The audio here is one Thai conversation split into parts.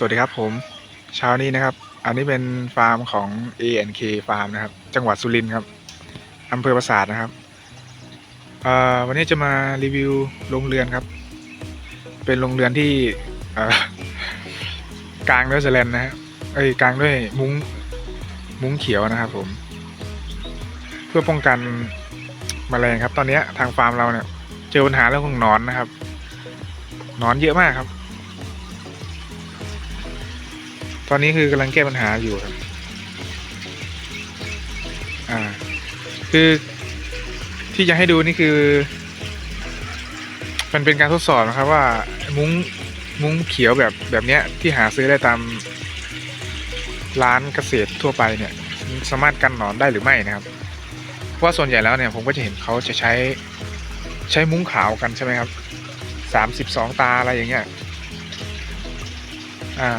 สวัสดีครับผมเช้านี้นะครับ อันนี้เป็นฟาร์มของ A&K Farm นะครับ จังหวัดสุรินทร์ครับอำเภอปราสาทนะครับวันนี้จะมารีวิวโรงเรือนครับ เป็นโรงเรือนที่กลางด้วยสลนนะฮะเอ้ยกลางด้วยมุ้งมุ้งเขียวนะครับผม เพื่อป้องกันแมลงครับ ตอนนี้ทางฟาร์มเราเนี่ย เจอปัญหาเรื่องของนอนนะครับนอนเยอะมากครับ ตอนนี้คือกำลังแก้ปัญหาอยู่ครับ อ่า คือที่จะให้ดูนี่คือ มันเป็นการทดสอบนะครับว่า มุ้งมุ้งเขียวแบบแบบเนี้ยที่หาซื้อได้ตามร้านเกษตรทั่วไปเนี่ย สามารถกันหนอนได้หรือไม่นะครับ เพราะว่าส่วนใหญ่แล้วเนี่ยผมก็จะเห็นเขาจะใช้ใช้มุ้งขาวกันใช่ไหมครับสามสิบสองตาอะไรอย่างเงี้ย อ่า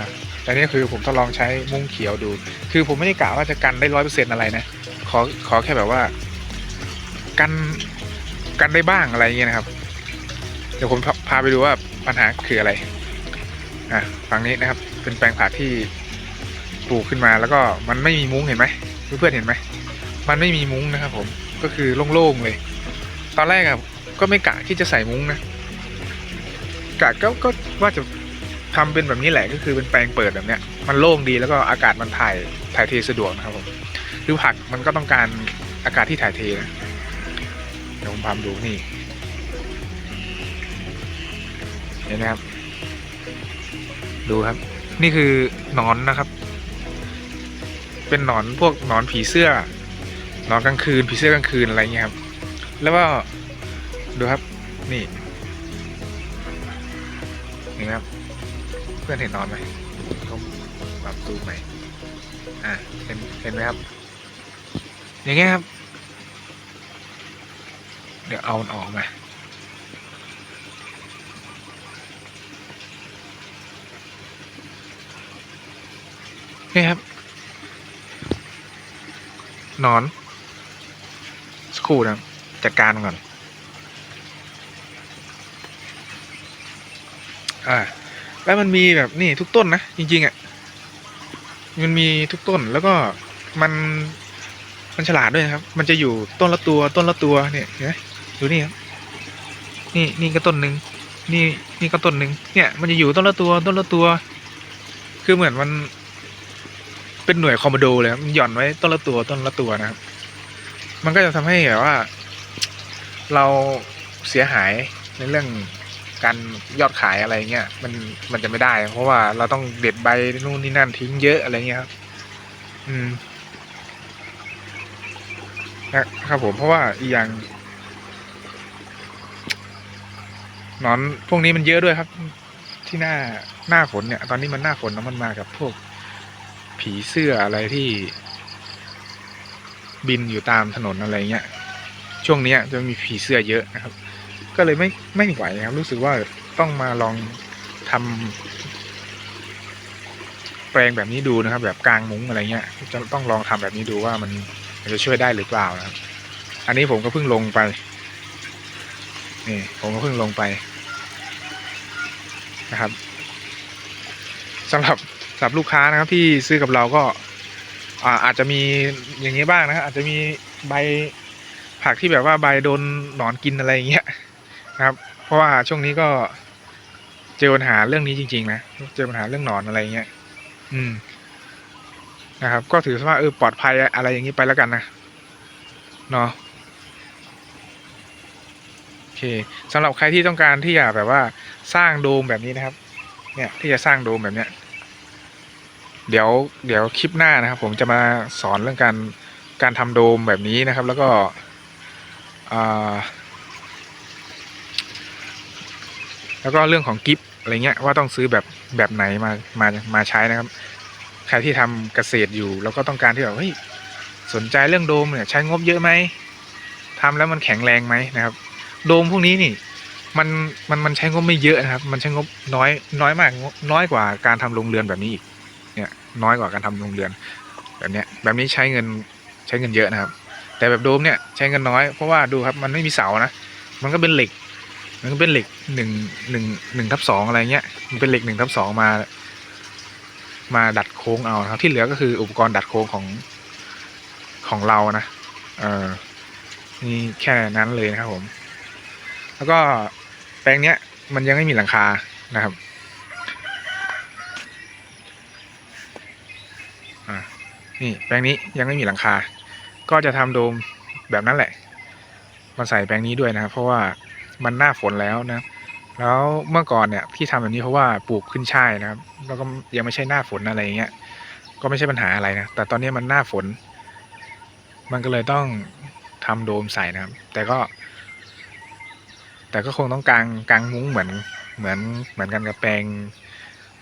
แต่นี่คือผมทดลองใช้มุ้งเขียวดู คือผมไม่ได้กะว่าจะกันได้ร้อยเปอร์เซ็นต์อะไรนะ ขอขอแค่แบบว่า กันกันได้บ้างอะไรเงี้ยนะครับ เดี๋ยวผมพาพาไปดูว่าปัญหาคืออะไร อะฝั่งนี้นะครับ เป็นแปลงผักที่ปลูกขึ้นมาแล้วก็มันไม่มีมุ้งเห็นไหมเพื่อนๆเห็นไหมมันไม่มีมุ้งนะครับ ผมก็คือโล่งๆเลย ตอนแรกอะก็ไม่กะที่จะใส่มุ้งนะกะก็ก็ว่าจะ ทำเป็นแบบนี้แหละก็คือเป็นแปลงเปิดแบบเนี้ยมันโล่งดีแล้วก็อากาศมันถ่ายถ่ายเทสะดวกนะครับผมคือผักมันก็ต้องการอากาศที่ถ่ายเทนะเดี๋ยวผมพามาดูนี่เห็นไหมครับดูครับ นี่คือหนอนนะครับ เป็นหนอนพวกหนอนผีเสื้อหนอนกลางคืนผีเสื้อกลางคืนอะไรเงี้ยครับ แล้วก็ดูครับนี่เห็นไหมครับ พื่อนเห็นนอนไหมผมปรับตูมไหมอ่าเห็นเห็นไหมครับ อย่างเงี้ยครับ เดี๋ยวเอาออกมานี่ครับนอน สกูนะจัดการก่อน อ่า แล้วมันมีแบบนี่ทุกต้นนะจริง ๆอะ่ะมันมีทุกต้นแล้วก็มันมันฉลาดด้วยนะครับ มันจะอยู่ต้นละตัวต้นละตัวเนี่ยเห็นไหมดูนี่ครับนี่นี่ก็ต้นหนึ่งนี่นี่ก็ต้นหนึ่งเนี่ย มันจะอยู่ต้นละตัวต้นละตัว คือเหมือนมัน เป็นหน่วยคอมมานโดเลยมันหย่อนไว้ต้นละตัวต้นละตัวนะครับ มันก็จะทำให้แบบว่า เราเสียหายในเรื่อง การยอดขายอะไรเงี้ยมันมันจะไม่ได้ เพราะว่าเราต้องเด็ดใบนู่นนี่นั่นทิ้งเยอะอะไรเงี้ยครับ อืมนะครับผมเพราะว่าอีกอย่างนอนพวกนี้มันเยอะด้วยครับ ที่หน้าหน้าฝนเนี่ย ตอนนี้มันหน้าฝนแล้วมันมากับพวกผีเสื้ออะไรที่ บินอยู่ตามถนนอะไรเงี้ยช่วงเนี้ยจะมีผีเสื้อเยอะนะครับ ก็เลยไม่ไม่ไหวครับ รู้สึกว่าต้องมาลองทำแปลงแบบนี้ดูนะครับ แบบกลางมุ้งอะไรเงี้ยจะต้องลองทำแบบนี้ดูว่ามันมันจะช่วยได้หรือเปล่านะครับ อันนี้ผมก็เพิ่งลงไปนี่ผมก็เพิ่งลงไปนะครับสำหรับสำหรับลูกค้านะครับที่ซื้อกับเราก็อาอาจจะมีอย่างนี้บ้างนะครับอาจจะมีใบผักที่แบบว่าใบโดนหนอนกินอะไรอย่างเงี้ย นะครับ เพราะว่าช่วงนี้ก็เจอปัญหาเรื่องนี้จริง ๆ นะ เจอปัญหาเรื่องหนอนอะไรเงี้ย อืม นะครับ ก็ถือว่าเออปลอดภัยอะไรอย่างนี้ไปแล้วกันนะ เนาะโอเคสำหรับใครที่ต้องการที่อยากแบบว่าสร้างโดมแบบนี้นะครับ เนี่ยที่จะสร้างโดมแบบเนี้ย เดี๋ยวเดี๋ยวคลิปหน้านะครับ ผมจะมาสอนเรื่องการการทำโดมแบบนี้นะครับ แล้วก็อ่า แล้วก็เรื่องของกิฟต์อะไรเงี้ยว่าต้องซื้อแบบแบบไหนมามามาใช้นะครับ ใครที่ทำเกษตรอยู่ แล้วก็ต้องการที่แบบเฮ้ยสนใจเรื่องโดมเนี่ยใช้งบเยอะไหมทำแล้วมันแข็งแรงไหมนะครับ โดมพวกนี้นี่มันมันมันใช้งบไม่เยอะนะครับ มันใช้งบน้อยน้อยมากน้อยกว่าการทำโรงเรือนแบบนี้อีกเนี่ยน้อยกว่าการทำโรงเรือน แบบเนี้ยแบบนี้ใช้เงินใช้เงินเยอะนะครับ แต่แบบโดมเนี่ยใช้เงินน้อยเพราะว่าดูครับมันไม่มีเสานะมันก็เป็นเหล็ก มันก็เป็นเหล็กหนึ่งหนึ่งหนึ่งทับสองอะไรเงี้ย มันเป็นเหล็กหนึ่งทับสองมา มาดัดโค้งเอานะครับ ที่เหลือก็คืออุปกรณ์ดัดโค้งของของเรานะ เออนี่แค่นั้นเลยนะครับผม แล้วก็แปลงเนี้ย มันยังไม่มีหลังคานะครับอ่านี่แปลงนี้ยังไม่มีหลังคา ก็จะทำโดมแบบนั้นแหละ มาใส่แปลงนี้ด้วยนะครับ เพราะว่า มันหน้าฝนแล้วนะแล้วเมื่อก่อนเนี่ยที่ทำแบบนี้เพราะว่าปลูกขึ้นช่ายนะครับแล้วก็ยังไม่ใช่หน้าฝนอะไรอย่างเงี้ยก็ไม่ใช่ปัญหาอะไรนะแต่ตอนนี้มันหน้าฝน มันก็เลยต้องทำโดมใส่นะครับ แต่ก็ แต่ก็คงต้องกางกางมุ้งเหมือนเหมือนเหมือนกันกับแปลง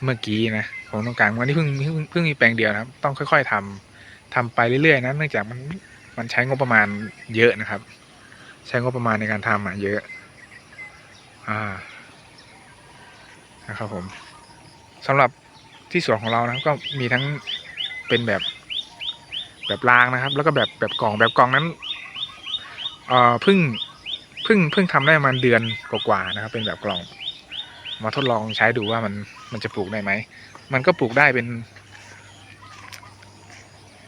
เมื่อกี้นะคงต้องกางวันนี้เพิ่งเพิ่งเพิ่งมีแปลงเดียวนะครับ ต้องค่อย ๆทำทำไปเรื่อยๆนะเนื่องจากมันมันใช้งบประมาณเยอะนะครับ ใช้งบประมาณในการทำอะเยอะ อ่านะครับผมสำหรับที่สวนของเรานะครับ ก็มีทั้งเป็นแบบแบบรางนะครับ แล้วก็แบบแบบกล่องแบบกล่องนั้นเอ่อเพิ่งเพิ่งเพิ่งทำได้ประมาณเดือนกว่าๆนะครับ เป็นแบบกล่อง มาทดลองใช้ดูว่ามันมันจะปลูกได้ไหมมันก็ปลูกได้เป็น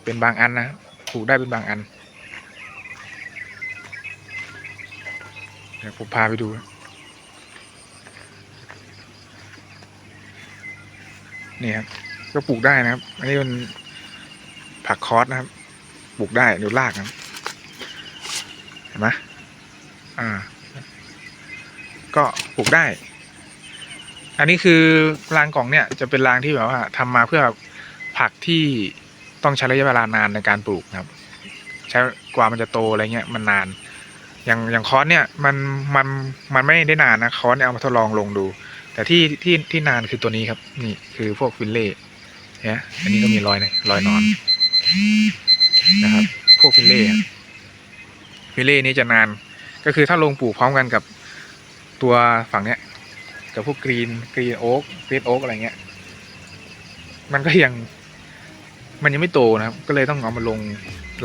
เป็นบางอันนะปลูกได้เป็นบางอันเดี๋ยวผมพาไปดู นี่ครับก็ปลูกได้นะครับ อันนี้เป็นผักคอสนะครับ ปลูกได้ดูรากนะเห็นไหมอ่า ก็ปลูกได้ อันนี้คือรางกล่องเนี่ยจะเป็นรางที่แบบว่าทำมาเพื่อผักที่ต้องใช้ระยะเวลานานในการปลูกครับ ใช้กว่ามันจะโตอะไรเงี้ยมันนาน อย่างอย่างคอสเนี่ยมันมันมันไม่ได้นานนะคอสเนี่ยเอามาทดลองลงดู แต่ที่ที่ที่นานคือตัวนี้ครับ นี่คือพวกฟิลเล่เนี่ยอันนี้ก็มีรอยนะรอยนอนนะครับ พวกฟิลเล่อะฟิลเล่นี้จะนาน ก็คือถ้าลงปลูกพร้อมกันกับตัวฝั่งเนี้ย กับพวกกรีนกรีนโอ๊กกรีนโอ๊กอะไรเงี้ย มันก็ยัง มันยังไม่โตนะครับ ก็เลยต้องเอามาลง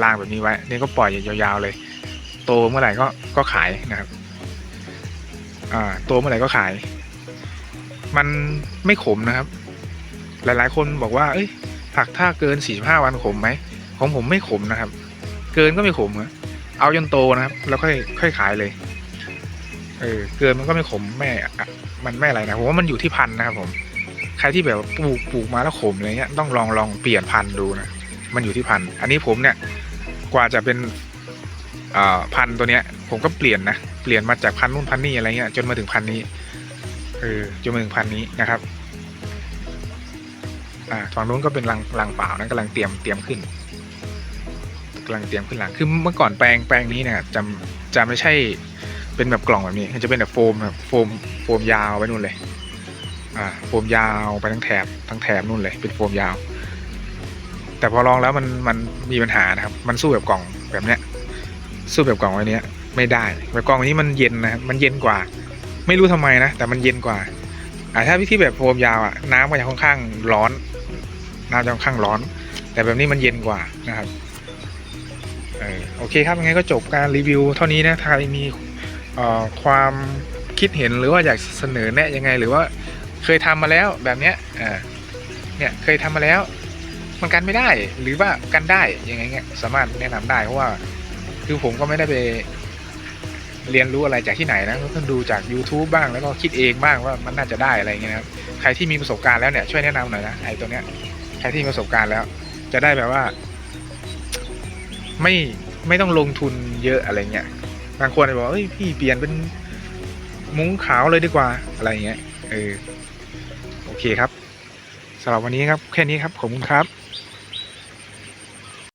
รางแบบนี้ไว้นี่ก็ปล่อยยาวๆเลย โตเมื่อไหร่ก็ก็ขายนะครับ อ่า โตเมื่อไหร่ก็ขาย มันไม่ขมนะครับ หลายๆ คนบอกว่า เอ้ย ผักถ้าเกิน 45 วันขมไหม ของผมไม่ขมนะครับ เกินก็ไม่ขมอะเอาจนโตนะครับ แล้วค่อยค่อยขายเลย เออ เกินมันก็ไม่ขมแม่มันไม่อะไรนะผมว่ามันอยู่ที่พันธุ์นะครับ ผม ใครที่แบบปลูกปลูกมาแล้วขมอะไรเงี้ย ต้องลองลองเปลี่ยนพันธุ์ดูนะ มันอยู่ที่พันธุ์ อันนี้ผมเนี่ย กว่าจะเป็นอ่อพันธุ์ตัวเนี้ย ผมก็เปลี่ยนนะ เปลี่ยนมาจากพันธุ์นู่นพันธุ์นี่อะไรเงี้ย จนมาถึงพันธุ์นี้ เออจนมาถึงพันนี้นะครับอ่าฝั่งนู้นก็เป็นรังรังเปล่านะกำลังเตรียมเตรียมขึ้นกำลังเตรียมขึ้นหลังคือเมื่อก่อนแปลงแปลงนี้เนี่ยจะจะไม่ใช่เป็นแบบกล่องแบบนี้มันจะเป็นแบบโฟมแบบโฟมโฟมยาวไปนู่นเลยอ่าโฟมยาวไปทั้งแถบทั้งแถบนู่นเลย เป็นโฟมยาว แต่พอลองแล้วมันมันมีปัญหานะครับ มันสู้แบบกล่องแบบเนี้ยสู้แบบกล่องไว้เนี้ยไม่ได้แบบกล่องนี้มันเย็นนะมันเย็นกว่า ไม่รู้ทำไมนะ แต่มันเย็นกว่า อ่าถ้าวิธีแบบโฟมยาวอะน้ำก็จะค่อนข้างร้อน น้ำจะค่อนข้างร้อน แต่แบบนี้มันเย็นกว่านะครับเออโอเคครับยังไงก็จบการรีวิวเท่านี้นะถ้าใครมีเอ่อความคิดเห็นหรือว่าอยากเสนอแนะยังไง หรือว่าเคยทำมาแล้วแบบเนี้ยอ่าเนี่ยเคยทำมาแล้ว มันกันไม่ได้หรือว่ากันได้ยังไงเงี้ยสามารถแนะนำได้เพราะว่าคือผมก็ไม่ได้ไป เรียนรู้อะไรจากที่ไหนนะก็ต้องดูจาก YouTube บ้างแล้วก็คิดเองบ้างว่ามันน่าจะได้อะไรเงี้ยนะครับใครที่มีประสบการณ์แล้วเนี่ยช่วยแนะนำหน่อยนะไอ้ตัวเนี้ยใครที่มีประสบการณ์แล้ว จะได้แบบว่า ไม่ไม่ต้องลงทุนเยอะอะไรเงี้ยบางคนจะบอกเอ้ยพี่เปลี่ยนเป็นมุ้งขาวเลยดีกว่าอะไรเงี้ยเออโอเคครับสำหรับวันนี้ครับ แค่นี้ครับขอบคุณครับ